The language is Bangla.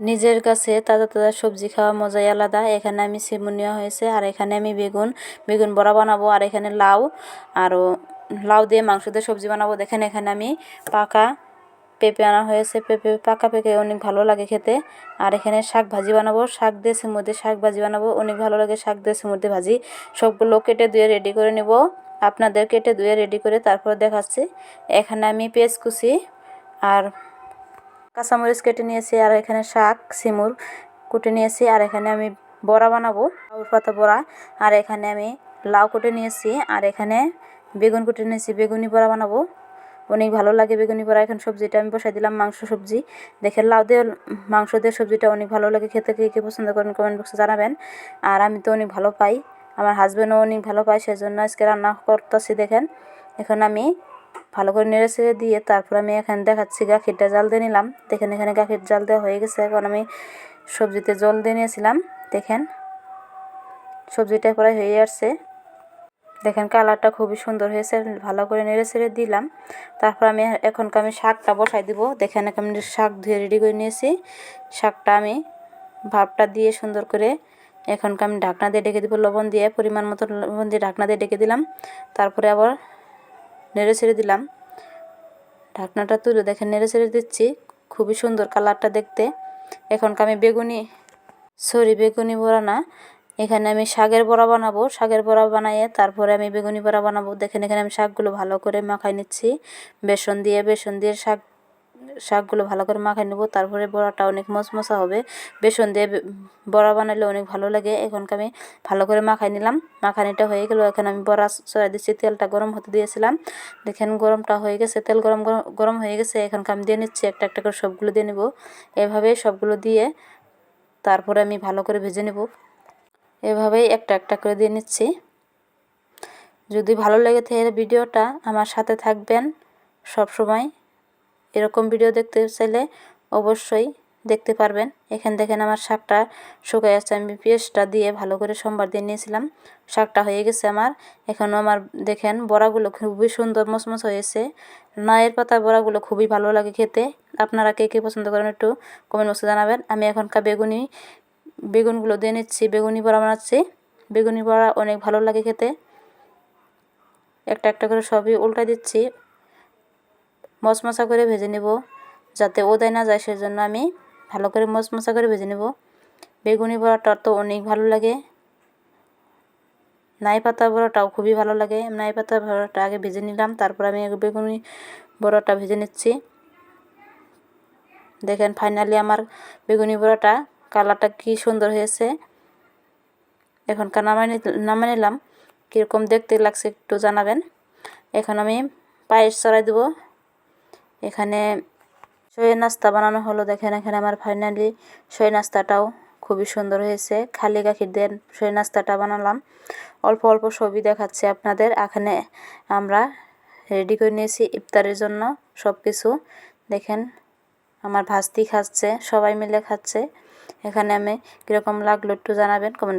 নিজের কাছে তাজা তাজা সবজি খাওয়া মজাই আলাদা। এখানে আমি সিমুন নেওয়া হয়েছে, আর এখানে আমি বেগুন বেগুন বড়া বানাবো, আর এখানে লাউ আরও লাউ দিয়ে মাংস দিয়ে সবজি বানাবো। দেখেন এখানে আমি পাকা পেঁপে আনা হয়েছে। পেঁপে পাকা পেঁপে অনেক ভালো লাগে খেতে। আর এখানে শাক ভাজি বানাবো, শাক দিয়ে সিমুর দিয়ে শাক ভাজি বানাবো। অনেক ভালো লাগে শাক দিয়ে সিমুর দিয়ে ভাজি। সবগুলো কেটে ধুয়ে রেডি করে নেব। আপনাদের কেটে ধুয়ে রেডি করে তারপর দেখাচ্ছি। এখানে আমি পেঁয়াজ কুচি, আর কাঁচামরিচ কেটে নিয়েছি আর এখানে শাক, সিমুর কুটে নিয়েছি আর এখানে আমি বড়া বানাবো লাউর পাতা বড়া। আর এখানে আমি লাউ কুটে নিয়েছি আর এখানে বেগুন কুটে নিয়েছি, বেগুনি বড়া বানাবো। অনেক ভালো লাগে বেগুনি বড়া। এখন সবজিটা আমি বসাই দিলাম মাংস, সবজি। দেখে লাউ দিয়ে, মাংস দিয়ে সবজিটা অনেক ভালো লাগে। খেতে কে কে পছন্দ করেন কমেন্ট বক্সে জানাবেন। আর আমি তো অনেক ভালো পাই। আমার হাজব্যান্ডও অনেক ভালো পায়, সেজন্য আজকে রান্না করতেছি, দেখেন। এখন আমি ভালো করে নেড়ে ছেড়ে দিয়ে তারপর আমি এখানে দেখাচ্ছি গাখিরটা জাল দিয়ে নিলাম। দেখেন এখানে গাখির জাল দেওয়া হয়ে গেছে। এখন আমি সবজিতে জল দিয়ে নিয়েছিলাম। দেখেন, সবজিটা প্রায় হয়ে আসছে। দেখেন কালারটা খুবই সুন্দর হয়েছে। ভালো করে নেড়ে ছেড়ে দিলাম। তারপর আমি এখনকে আমি শাকটা বসাই দিব। দেখেন আমি শাক ধুয়ে রেডি করে নিয়েছি। শাকটা আমি ভাবটা দিয়ে সুন্দর করে এখনকে আমি ঢাকনা দিয়ে ডেকে দিব। লবণ দিয়ে পরিমাণ মতো লবণ দিয়ে ঢাকনা দিয়ে ডেকে দিলাম। তারপরে আবার নেড়ে ছেড়ে দিলাম। ঢাকনাটা তুলে দেখে নেড়ে ছেড়ে দিচ্ছি। খুবই সুন্দর কালারটা দেখতে। এখনকার আমি বেগুনি, সরি, বেগুনি বড়া না। এখানে আমি শাকের বড়া বানাবো। শাকের বড়া বানাইয়ে তারপরে আমি বেগুনি বড়া বানাবো। দেখেন এখানে আমি শাকগুলো ভালো করে মাখাই নিচ্ছি। বেসন দিয়ে বেসন দিয়ে শাক শাকগুলো ভালো করে মাখাই নেব, তারপরে বড়াটা অনেক মশমশা হবে। বেসন দিয়ে বড়া বানালে অনেক ভালো লাগে। এখনকে আমি ভালো করে মাখাই নিলাম। মাখানিটা হয়ে গেলো, এখন আমি বড়া চড়াই দিচ্ছি, তেলটা গরম হতে দিয়েছিলাম। দেখেন গরমটা হয়ে গেছে, তেল গরম গরম হয়ে গেছে। এখনকে আমি দিয়ে নিচ্ছি, একটা একটা করে সবগুলো দিয়ে নেব। এভাবে সবগুলো দিয়ে তারপরে আমি ভালো করে ভেজে নেব। এভাবেই একটা একটা করে দিয়ে নিচ্ছি। যদি ভালো লেগে থাকে ভিডিওটা, আমার সাথে থাকবেন সব সময় এরকম ভিডিও দেখতে চাইলে অবশ্যই দেখতে পারবেন। এখান দেখেন আমার শাকটা শুকাই আসছে আমি পেঁয়াজটা দিয়ে ভালো করে সোমবার দিয়ে নিয়েছিলাম। শাকটা হয়ে গেছে আমার। এখনও আমার দেখেন বড়াগুলো খুবই সুন্দর মচমচ হয়েছে। নয়ের পাতা বড়াগুলো খুবই ভালো লাগে খেতে। আপনারা কে কে পছন্দ করেন একটু কমেন্ট বক্সে জানাবেন। আমি এখনকার বেগুনি, বেগুনগুলো দিয়ে নিচ্ছি। বেগুনি বড়া বানাচ্ছি। বেগুনি বড়া অনেক ভালো লাগে খেতে। একটা একটা করে সবই উল্টা দিচ্ছি। মশমশা করে ভেজে নেব, যাতে ওদায় না যায়, সেজন্য আমি ভালো করে মশমশা করে ভেজে নেব। বেগুনি বড়াটা তো অনেক ভালো লাগে। নাই পাতা বড়াটাও খুবই ভালো লাগে। নাই পাতা বড়াটা আগে ভেজে নিলাম, তারপর আমি বেগুনি বড়াটা ভেজে নিচ্ছি। দেখেন ফাইনালি আমার বেগুনি বড়াটা কালারটা কি সুন্দর হয়েছে। এখনকার নামাই নামাই নিলাম। কীরকম দেখতে লাগছে একটু জানাবেন। এখন আমি পায়েস চড়াই দেবো। এখানে সয়ে নাস্তা বানানো হলো। দেখেন এখানে আমার ফাইনালি সয়ে নাস্তাটাও খুবই সুন্দর হয়েছে। খালি গাখির দিয়ে সয়ে নাস্তাটা বানালাম। অল্প অল্প ছবি দেখাচ্ছে আপনাদের। এখানে আমরা রেডি করে নিয়েছি ইফতারের জন্য সব কিছু দেখেন আমার ভাস্তি খাচ্ছে, সবাই মিলে খাচ্ছে। এখানে আমি কীরকম লাগল একটু জানাবেন কমেন্ট